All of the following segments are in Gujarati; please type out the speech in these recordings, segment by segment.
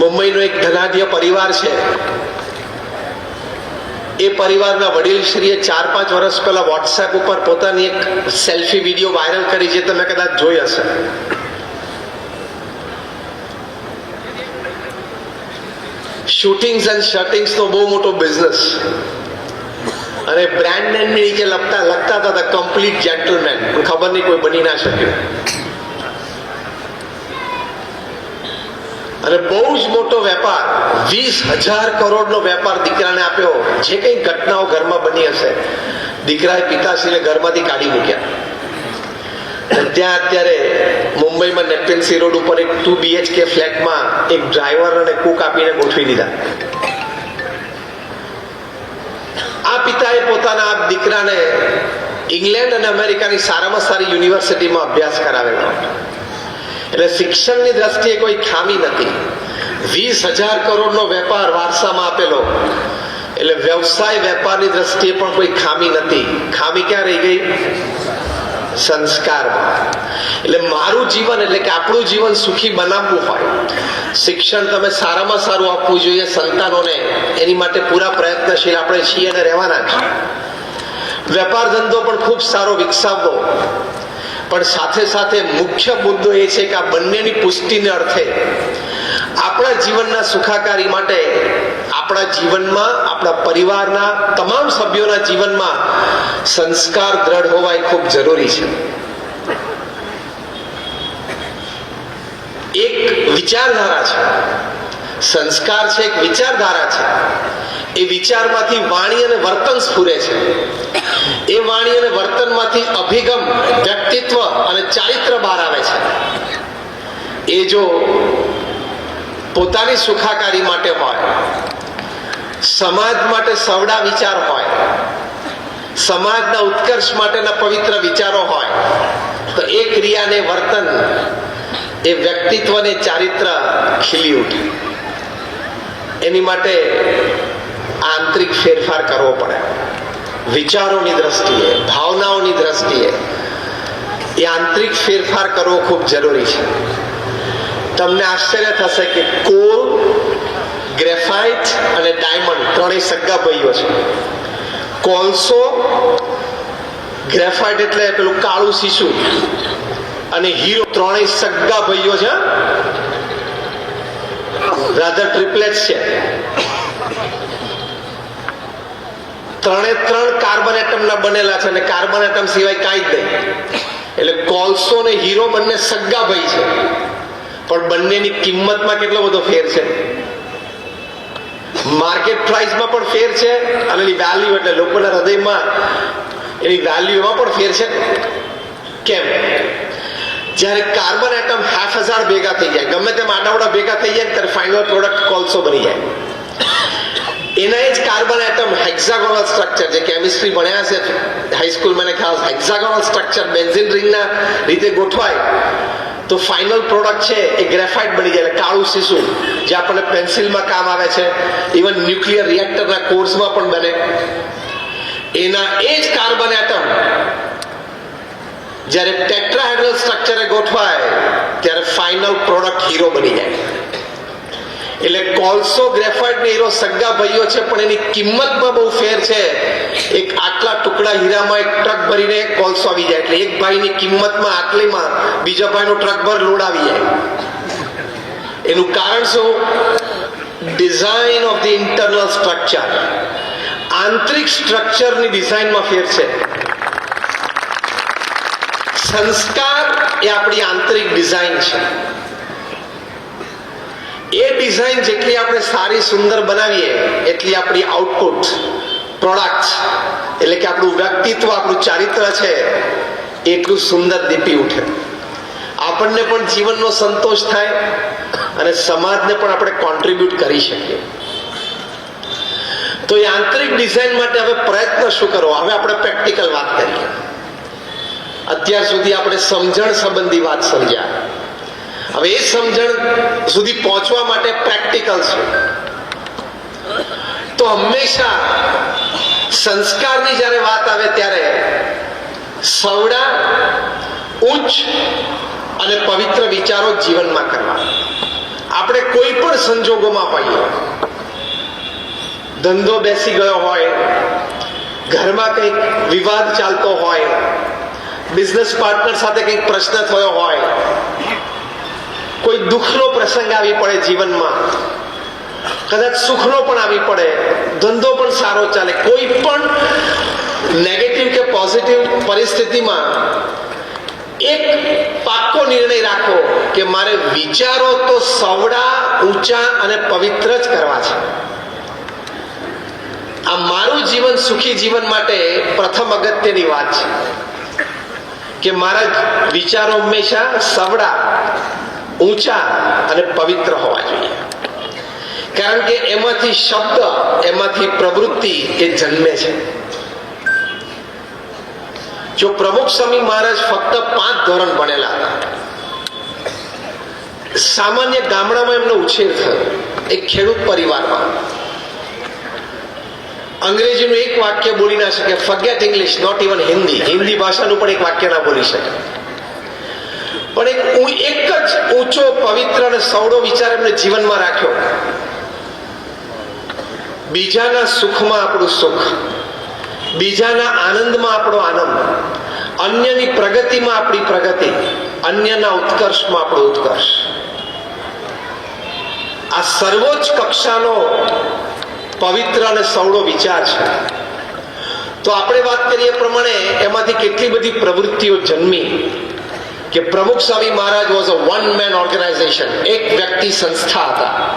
મુંબઈનો એક ધનાઢ્ય પરિવાર છે. એ પરિવારના વડીલશ્રીએ ચાર પાંચ વર્ષ પહેલા વોટ્સએપ ઉપર પોતાની એક સેલ્ફી વીડિયો વાયરલ કરી જે તમે કદાચ જોઈ હશે. શૂટિંગ્સ એન્ડ શટિંગ્સનો બહુ મોટો બિઝનેસ અને બ્રાન્ડ નેમની નીચે લખતા લખતા હતા કમ્પ્લીટ જેન્ટલમેન ખબર નહીં કોઈ બની ના શક્યું. અને બહુ જ મોટો વેપાર, વીસ હજાર કરોડનો વેપાર દીકરાને આપ્યો. જે કંઈ ઘટનાઓ ઘરમાં બની હશે. દીકરાએ પિતાશ્રીને ઘરમાંથી કાઢી મૂક્યા. ત્યાં અત્યારે મુંબઈમાં નેપેન્સી રોડ ઉપર એક ટુ બીએચકે ફ્લેટમાં એક ડ્રાઈવર અને કુક આપીને ગોઠવી દીધા. આ પિતાએ પોતાના આ દીકરાને ઇંગ્લેન્ડ અને અમેરિકાની સારામાં સારી યુનિવર્સિટીમાં અભ્યાસ કરાવેલો. એટલે શિક્ષણની દ્રષ્ટિએ કોઈ ખામી નથી. વીસ હજાર કરોડનો વેપાર વારસામાં આપેલો. એટલે વ્યવસાય વેપારની દ્રષ્ટિએ પણ કોઈ ખામી નથી. ખામી ક્યાં રહી ગઈ? સંસ્કારમાં. એટલે મારું જીવન એટલે કે આપણું જીવન સુખી બનાવવું હોય. શિક્ષણ તમે સારામાં સારું આપવું જોઈએ સંતાનોને. એની માટે પૂરા પ્રયત્નશીલ આપણે છીએ અને રહેવાના છીએ. વેપાર ધંધો પણ ખૂબ સારો વિકસાવવો. પણ સાથે સાથે મુખ્ય મુદ્દો એ છે કે આ બંનેની પુષ્ટિને અર્થે આપણા જીવનના સુખાકારી માટે આપણા જીવનમાં, આપણા પરિવારના તમામ સભ્યોના જીવનમાં સંસ્કાર દ્રઢ હોવા એ ખૂબ જરૂરી છે. એક વિચારધારા છે. સંસ્કાર છે, એક વિચારધારા છે. એ વિચારમાંથી વાણી અને વર્તન સ્ફુરે છે. એ વાણી અને વર્તનમાંથી અભિગમ, વ્યક્તિત્વ અને ચારિત્ર બહાર આવે છે. એ જો પોતાની સુખાકારી માટે હોય, સમાજ માટે સવડા વિચાર હોય, સમાજના ઉત્કર્ષ માટેના પવિત્ર વિચારો હોય, તો એ ક્રિયાને વર્તન, એ વ્યક્તિત્વને ચારિત્ર ખીલી ઉઠે. એની માટે આંતરિક ફેરફાર કરવો પડે. વિચારોની દ્રષ્ટિએ, ભાવનાઓની દ્રષ્ટિએ એ આંતરિક ફેરફાર કરવો ખૂબ જરૂરી છે. તમને આશ્ચર્ય થશે કે કોલ, ગ્રેફાઇટ અને ડાયમંડ ત્રણેય સગા ભાઈઓ છે. કોલસો, ગ્રેફાઇટ એટલે પેલું કાળું શીશું અને હીરો ત્રણેય સગા ભાઈઓ છે રાધર ટ્રિપલેટ્સ છે. ત્રણે ત્રણ કાર્બન એટમના બનેલા છે અને કાર્બન એટમ સિવાય કાંઈ જ નહીં. એટલે કોલસો ને હીરો બંને સગા ભાઈ છે. પણ બંનેની કિંમતમાં કેટલો બધો ફેર છે? માર્કેટ પ્રાઇસમાં પણ ફેર છે અને એની વેલ્યુ એટલે લોકોના હૃદયમાં એની વેલ્યુમાં પણ ફેર છે. કેમ? જ્યારે કાર્બન એટમ હાફ હજાર ભેગા થઈ જાય, ગમે તેમ આડાવડા ભેગા થઈ જાય ત્યારે ફાઇનલ પ્રોડક્ટ કોલસો બની જાય. એના જ કાર્બન એટમ હેક્ઝાગોનલ સ્ટ્રક્ચર જે કેમિસ્ટ્રી ભણ્યા છે હાઈસ્કૂલ મને ખ્યાલ હેક્ઝાગોનલ સ્ટ્રક્ચર બેન્ઝિન રિંગના રીતે ગોઠવાય, તો ફાઇનલ પ્રોડક્ટ છે એ ગ્રેફાઇટ બની જાય કાળું શીશુ, જે આપણને પેન્સિલમાં કામ આવે છે ઇવન ન્યુક્લિયર રિએક્ટરના કોર્સમાં પણ બને. એના એ જ કાર્બન એટમ જ્યારે ટેટ્રાહેડ્રલ સ્ટ્રક્ચરે ગોઠવાય, ત્યારે ફાઇનલ પ્રોડક્ટ હીરો બની જાય. એટલે કોલસો ગ્રેફાઇટ હીરો સગા ભાઈઓ છે, પણ એની કિંમતમાં બહુ ફેર છે. એક આટલા ટુકડા હીરામાં એક ટ્રક ભરીને કોલસો આવી જાય. એટલે એક ભાઈની કિંમતમાં આટલીમાં બીજા ભાઈનો ટ્રક ભર લોડ આવી જાય. એનું કારણ શું? Design of the internal structure આંતરિક સ્ટ્રક્ચરની ડિઝાઇનમાં ફેર છે. સંસ્કાર એ આપણી આંતરિક ડિઝાઇન છે. એ ડિઝાઇન જેટલી આપણે સારી, સુંદર બનાવીએ, એટલી આપણી આઉટપુટ પ્રોડક્ટ એટલે કે આપણું વ્યક્તિત્વ, આપણું ચારિત્ર છે, એટલું સુંદર દીપી ઉઠે. આપણને પણ જીવનનો સંતોષ થાય અને સમાજને પણ આપણે કોન્ટ્રીબ્યુટ કરી શકીએ. તો એ આંતરિક ડિઝાઇન માટે હવે પ્રયત્ન શું કરવો? હવે આપણે પ્રેક્ટિકલ વાત કરીએ. અત્યાર સુધી આપણે સમજણ સંબંધી વાત સમજ્યા. હવે એ સમજણ સુધી પહોંચવા માટે પ્રેક્ટિકલ છે. તો હંમેશા સંસ્કારની જ્યારે વાત આવે ત્યારે સવડા, ઉચ્ચ અને પવિત્ર વિચારો જીવનમાં કરવા. આપણે કોઈ પણ સંજોગોમાં હોઈએ, ધંધો બેસી ગયો હોય, ઘરમાં કંઈક વિવાદ ચાલતો હોય બિઝનેસ પાર્ટનર સાથે કંઈક પ્રશ્ન થયો હોય, કોઈ દુઃખનો પ્રસંગ આવી પડે જીવનમાં, કદાચ સુખનો પણ આવી પડે, ધંધો પણ સારો ચાલે, કોઈ પણ નેગેટિવ કે પોઝિટિવ પરિસ્થિતિમાં એક પાક્કો નિર્ણય રાખો કે મારે વિચારો તો સવડા, ઊંચા અને પવિત્ર જ કરવા છે. આ મારું જીવન સુખી જીવન માટે પ્રથમ અગત્યની વાત છે. કે મારા વિચારો હંમેશા સવડા, ઊંચા અને પવિત્ર હોવા જોઈએ. કારણ કે એમાંથી શબ્દ, એમાંથી પ્રવૃત્તિ એ જન્મે છે. જો પ્રમુખ સ્વામી મહારાજ ફક્ત પાંચ ધોરણ ભણેલા હતા, સામાન્ય ગામડામાં એમનો ઉછેર થયો, એક ખેડૂત પરિવારમાં. અંગ્રેજીનું એક વાક્ય બોલી ના શકે. Forget English not even Hindi Hindi ભાષાનું પણ એક વાક્ય ના બોલી શકે. પણ એક એક જ ઊંચો, પવિત્ર અને સૌડો વિચાર એમને જીવનમાં રાખ્યો. બીજાના સુખમાં આપણું સુખ. બીજાના આનંદમાં આપણો આનંદ. અન્યની પ્રગતિમાં આપણી પ્રગતિ. અન્યના ઉત્કર્ષમાં આપણો ઉત્કર્ષ. આ સર્વોચ્ચ કક્ષાનો પવિત્ર અને સવડો વિચાર છે. તો આપણે વાત કરીએ પ્રમાણે એમાંથી કેટલી બધી પ્રવૃત્તિઓ જન્મી કે Pramukh Swami Maharaj was a one man organization એક વ્યક્તિ સંસ્થા હતા.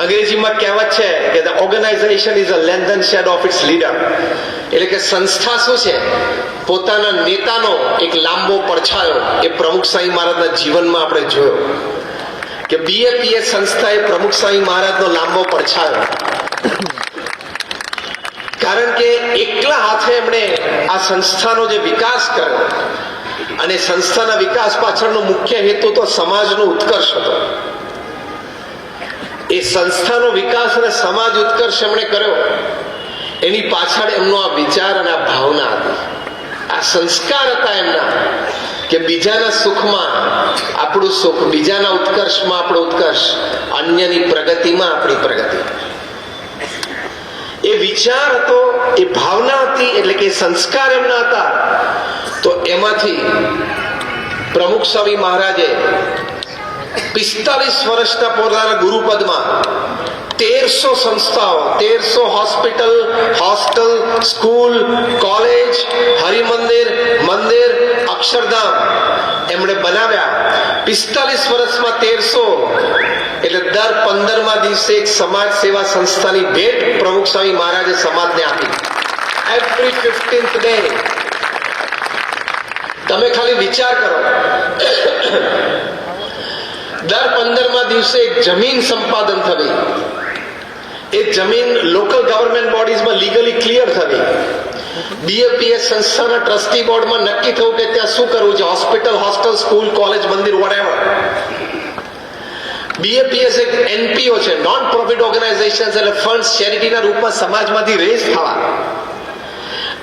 અંગ્રેજીમાં કહેવત છે કે the organization is a lengthened shade of its leader એટલે કે સંસ્થા શું છે? પોતાના નેતાનો એક લાંબો પડછાયો એ પ્રમુખ સ્વામી મહારાજના જીવનમાં આપણે જોયો. કે બીએપીએ સંસ્થા એ પ્રમુખ સ્વામી મહારાજનો લાંબો પડછાયો. કારણ કે એકલા હાથે એમણે આ સંસ્થાનો જે વિકાસ કર્યો અને સંસ્થાના વિકાસ પાછળનો મુખ્ય હેતુ તો સમાજનો ઉત્કર્ષ હતો. એ સંસ્થાનો વિકાસ અને સમાજ ઉત્કર્ષ એમણે કર્યો. એની પાછળ એમનો આ વિચાર અને આ ભાવના હતી. આ સંસ્કાર હતા એમના. કે બીજાના સુખમાં આપણું સુખ, બીજાના ઉત્કર્ષમાં આપણો ઉત્કર્ષ, અન્યની પ્રગતિમાં આપણી પ્રગતિ. એ વિચાર હતો, એ ભાવના હતી, એટલે કે સંસ્કાર એમના હતા. તો એમાંથી પ્રમુખ સ્વામી મહારાજે પિસ્તાલીસ વર્ષના પોતાના ગુરુપદમાં તેરસો સંસ્થાઓ, તેરસો hospital, hostel, school, college, Harimandir મંદિર અક્ષરધામ એમણે બનાવ્યા. પિસ્તાલીસ વર્ષમાં તેરસો, એટલે દર પંદરમા દિવસે એક સમાજ સેવા સંસ્થાની ભેટ પ્રમુખ સ્વામી મહારાજે સમાજને આપી. એવરી ફિફ્ટીન્થ ડે તમે ખાલી વિચાર કરો. દર પંદરમા દિવસે એક જમીન સંપાદન થવી. એ જમીન લોકલ ગવર્મેન્ટ બોડીઝમાં લીગલી ક્લિયર થવી. બીએપીએસ સંસ્થાના ટ્રસ્ટી બોર્ડમાં નક્કી થયું કે ત્યાં શું કરવું છે? હોસ્પિટલ હોસ્ટેલ સ્કૂલ કોલેજ મંદિર વોટેવર બીએપીએસ એક એનપીઓ છે નોન પ્રોફિટ ઓર્ગેનાઇઝેશન એટલે ફંડ ચેરિટીના રૂપમાં સમાજમાંથી રેસ થવા.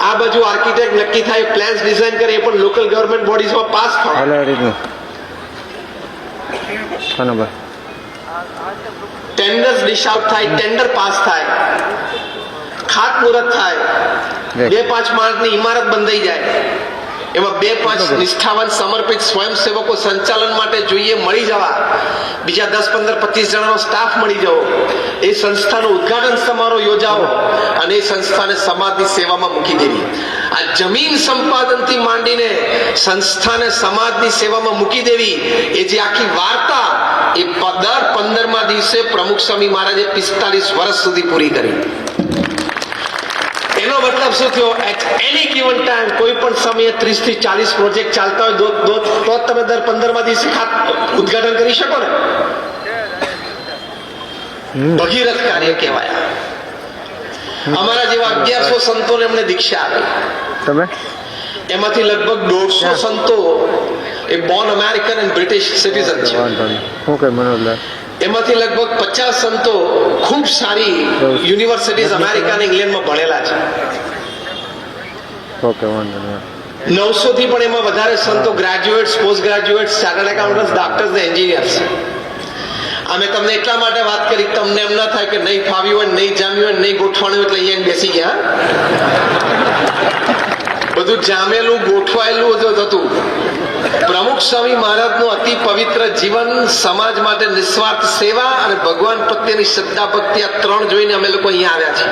આ બાજુ આર્કિટેક્ટ નક્કી થાય પ્લાન્સ ડિઝાઇન કરે એ પણ લોકલ ગવર્મેન્ટ બોડીઝમાં પાસ થવા. ટેન્ડર્સ ડિશ આઉટ થાય ટેન્ડર પાસ થાય. ખાતમુહૂર્ત થાય. બે પાંચ માળની ઇમારત બંધાઈ જાય. એમાં બે પાંચ નિષ્ઠાવાન સમર્પિત સ્વયંસેવકો સંચાલન માટે જોઈએ મળી જવા. બીજા દસ પંદર પચીસ જણાનો સ્ટાફ મળી જવો. એ સંસ્થાનું ઉદ્ઘાટન સમારોહ યોજાવો અને એ સંસ્થાને સમાજની સેવામાં મૂકી દેવી. આ જમીન સંપાદનથી માંડીને સંસ્થાને સમાજની સેવામાં મૂકી દેવી એ જે આખી વાર્તા એ દર પંદરમા દિવસે પ્રમુખ સ્વામી મહારાજે પિસ્તાલીસ વર્ષ સુધી પૂરી કરી. એનો મતલબ શું થયો એટ એની ગિવન ટાઈમ કોઈ પણ સમયે ત્રીસથી ચાલીસ પ્રોજેક્ટ ચાલતા હોય તો જ તમે દર પંદરમા દિવસે ખાત ઉદ્ઘાટન કરી શકો ને. ભગીરથ કાર્ય કહેવાય. અમારા જેવા અગિયારસો સંતોને એમને દીક્ષા આપી. તમે? એમાંથી લગભગ દોઢસો સંતો એ born American and British citizen છે. એમાંથી લગભગ પચાસ સંતો ખૂબ સારી યુનિવર્સિટીઝ અમેરિકા અને ઇંગ્લેન્ડમાં ભણેલા છે. ઓકે વાંધો નહીં. નવસો થી પણ એમાં વધારે સંતો graduates post graduates chartered accountants doctors ને એન્જિનિયર્સ અમે તમને એટલા માટે વાત કરી તમને એમ ન થાય કે નહીં ફાવ્યું હોય નહીં જામ્યું હોય નહીં ગોઠવાણું એટલે અહીંયા બેસી ગયા બધું જામેલું ગોઠવાયેલું જ હતું. પ્રમુખ સ્વામી મહારાજનું અતિ પવિત્ર જીવન સમાજ માટે નિસ્વાર્થ સેવા અને ભગવાન પ્રત્યેની શ્રદ્ધા ભક્તિ આ ત્રણ જોઈને અમે લોકો અહીંયા આવ્યા છીએ.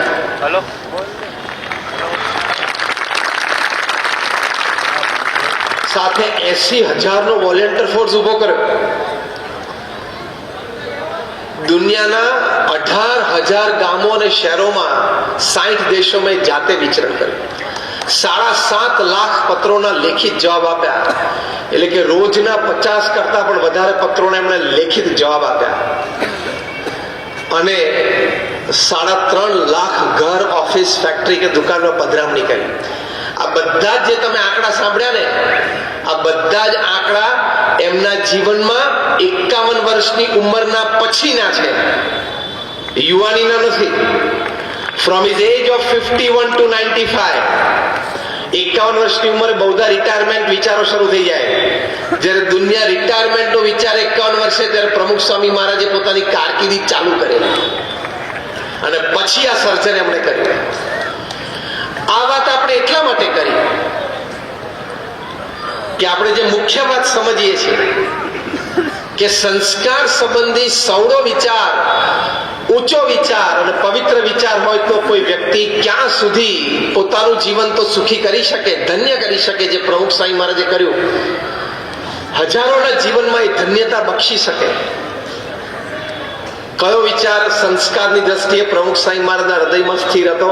સાથે એસી હજારનો વોલેન્ટિયર ફોર્સ ઊભો કર્યો. દુનિયાના અઢાર હજાર ગામો અને શહેરોમાં સાઠ દેશોમાં જાતે વિચરણ કર્યું. સાડા સાત લાખ પત્રોના લેખિત જવાબ આપ્યા. એટલે કે રોજના પચાસ કરતા પણ વધારે પત્રોને એમણે લેખિત જવાબ આપ્યા. અને સાડા ત્રણ લાખ ઘર, ઓફિસ, ફેક્ટરી કે દુકાનમાં પધરામણી કરી. આ બધા જ તમે આંકડા સાંભળ્યા ને, આ બધા જ આંકડા એમના જીવનમાં એકાવન વર્ષની ઉંમરના પછીના છે. યુવાનીના નથી. From is age of fifty one to ninety five એકાવન વર્ષની ઉંમરે બહુધા રિટાયરમેન્ટ વિચારો શરૂ થઈ જાય. જ્યારે દુનિયા રિટાયરમેન્ટનો વિચાર એકાવન વર્ષે, ત્યારે પ્રમુખ સ્વામી મહારાજે પોતાની કારકિર્દી ચાલુ કરેલી અને પછી આ સર્જન એમણે કર્યું. આ વાત આપણે એટલા માટે કરી કે આપણે જે મુખ્ય વાત સમજીએ છીએ કે સંસ્કાર સંબંધી સૌડો વિચાર, ઊંચો વિચાર અને પવિત્ર વિચાર હોય તો કોઈ વ્યક્તિ ક્યાં સુધી પોતાનું જીવન તો સુખી કરી શકે, ધન્ય કરી શકે જે પ્રમુખ સ્વામી મહારાજે કર્યું. હજારોના જીવનમાં એ ધન્યતા બક્ષી શકે. કયો વિચાર સંસ્કારની દ્રષ્ટિએ પ્રમુખ સ્વામી મહારાજના હૃદયમાં સ્થિર હતો?